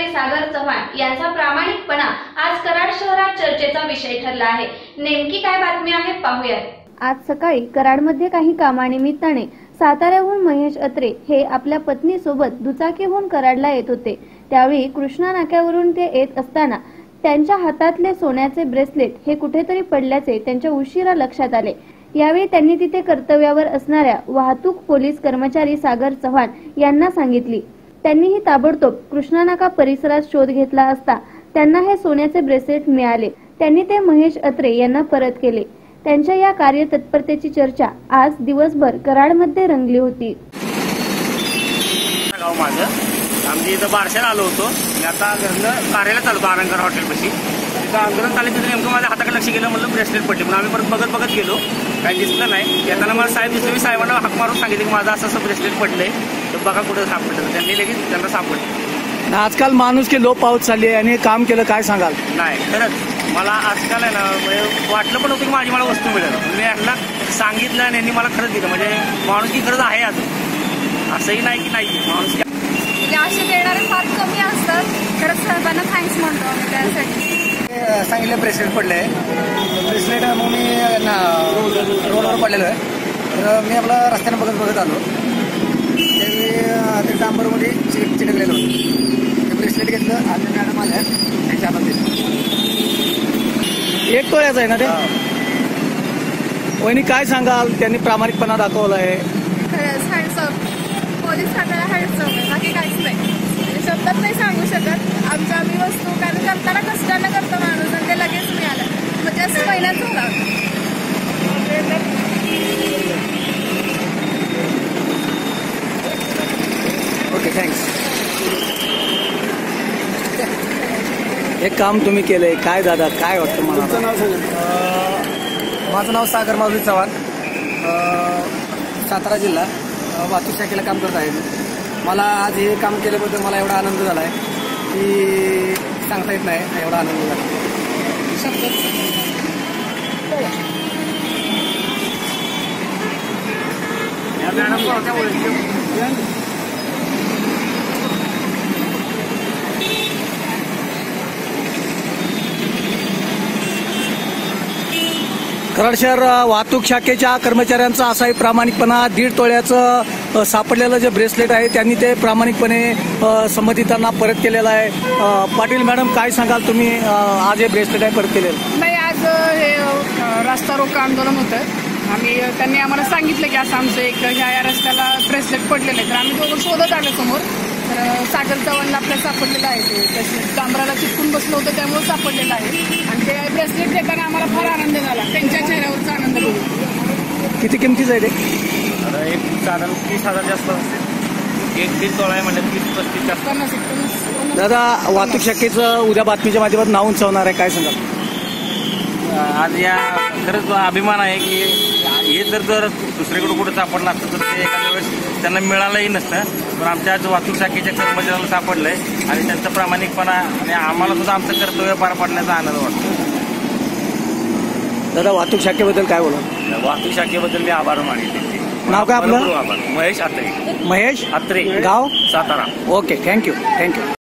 यांचा प्रामाणिकपणा आज कराड शहरात चर्चेचा विषय ठरला आहे. नेमकी काय बातमी आहे पाहूयात. आज सकाळी कराडमध्ये काही कामानिमित्ताने साताऱ्याहून महेश अत्रे हे आपल्या पत्नीसोबत दुचाकीहून कराडला येत होते. त्यावेळी कृष्णा नाक्यावरून ते येत असताना त्यांच्या हातातले सोन्याचे ब्रेसलेट हे कुठेतरी पडल्याचे त्यांच्या उशिरा लक्षात आले. यावेळी त्यांनी तिथे कर्तव्यावर असणाऱ्या वाहतूक पोलीस कर्मचारी सागर चव्हाण यांना सांगितली. त्यांनीही ताबडतोब कृष्णानाका परिसरात शोध घेतला असता त्यांना हे सोन्याचे ब्रेसलेट मिळाले. त्यांनी ते महेश अत्रे यांना परत केले. त्यांच्या या कार्यतत्परतेची चर्चा आज दिवसभर कराडमध्ये रंगली होती. गाव माझं. आमच्या इथं बारशाला आलो होतो. मी आता घरनं चालू चालतो आरंगर हॉटेलपाशी. तिथं आंदोलन चाललं तिथं नेमकं माझ्या हाताकडे लक्ष गेलं म्हणलं ब्रेसलेट पडले. म्हणून आम्ही परत बघत बघत गेलो. काही दिसलं नाही. येताना मला साहेब दिसलं मी साहेबांना हाक मारून सांगितलं की माझं असं असं ब्रेसलेट पडलंय. तर बघा कुठं सापडलं. त्यांनी लगेच त्यांना सापडलं. आजकाल माणूस की लो पाऊस चालली आहे आणि काम केलं काय सांगाल? नाही खरंच. मला आजकाल आहे ना म्हणजे वाटलं पण होतं की माझी मला वस्तू मिळेल. मी यांना सांगितलं आणि यांनी मला खरंच दिलं. म्हणजे माणूस की खरंच आहे अजून. असंही नाही की नाही माणूस म्हणजे असे देणारे फार कमी असतात. तर साहेबांना थँक्स म्हणतो त्यासाठी. सांगितलं ब्रेसलेट पडले ब्रेसलेट मग मी ना रोडवर पडलेलो आहे. तर मी आपला रस्त्याने बघत बघत आलो. चिटकलेलं होतं. ते ब्रेसलेट घेतलं आणि मॅडम आल्या दिलं. एक तोळ्याचं आहे ना ते? वहिनी काय सांगाल? त्यांनी प्रामाणिकपणा दाखवला आहे पोलीस खात्याला हँडसअप आहे. बाकी काहीच नाही. शब्दात नाही सांगू शकत. आमच्या आम्ही वस्तू कारण करताना कष्टानं करतो माणूस आणि ते लगेच मिळालं. म्हणजे असं महिन्यात झाला ओके थँक्स हे काम तुम्ही केलंय काय दादा काय वाटतं मला? माझं नाव सागर माधुरी चव्हाण. अं, सातारा जिल्हा. वाहतूक शाखेला काम करत आहे. मला आज हे काम केल्याबद्दल मला एवढा आनंद झाला आहे की सांगता येत नाही एवढा आनंद झाला या मॅडम पण होत्या ओळखीच्या. कराड शहर वाहतूक शाखेच्या कर्मचाऱ्यांचा असाही प्रामाणिकपणा दीड तोळ्याचं सापडलेलं जे ब्रेसलेट आहे त्यांनी ते प्रामाणिकपणे संबंधितांना परत केलेलं आहे. पाटील मॅडम काय सांगाल तुम्ही? आज हे ब्रेसलेट आहे परत केलेलं. नाही आज हे अ, रास्ता रोको आंदोलन होतं. आम्ही त्यांनी आम्हाला सांगितलं की असं आमचं एक ह्या या रस्त्याला ब्रेसलेट पडलेलं आहे. तर आम्ही दोघं शोधत आलो समोर. तर सागर चव्हाणला आपल्याला सापडलेलं आहे ते. तशी डांबराला चिटकून बसलं होतं त्यामुळे सापडलेलं आहे. आणि ते ब्रेसलेट देताना आम्हाला फार आनंद झाला. त्यांच्या चेहऱ्यावरचा आनंद बघून. किती किमतीचं आहे ते? एक साधारण तीस हजारच्या आसपास असेल एक दीड तोळा आहे म्हणजे तीस पस्तीस जास्त. पन्नास दादा वाहतूक शाखेचं उद्या बातमीच्या माध्यमातून नाव उंचावणार आहे. काय सांगाल? आज या खरंच अभिमान आहे की हे जर जर दुसरीकडे कुठं सापडलं असतं तर ते एखाद्या वेळेस त्यांना मिळालंही नसतं. पण आमच्या आज वाहतूक शाखेच्या कर्मचाऱ्याला सापडलंय आणि त्यांचा प्रामाणिकपणा आणि आम्हाला सुद्धा आमचं कर्तव्य पार पाडण्याचा आनंद वाटतो. दादा वाहतूक शाखेबद्दल काय बोला वाहतूक शाखेबद्दल मी आभार मानित. नाव काय आपलं? आभार. महेश अत्रे महेश? अत्रे गाव? Satara. Okay thank you thank you.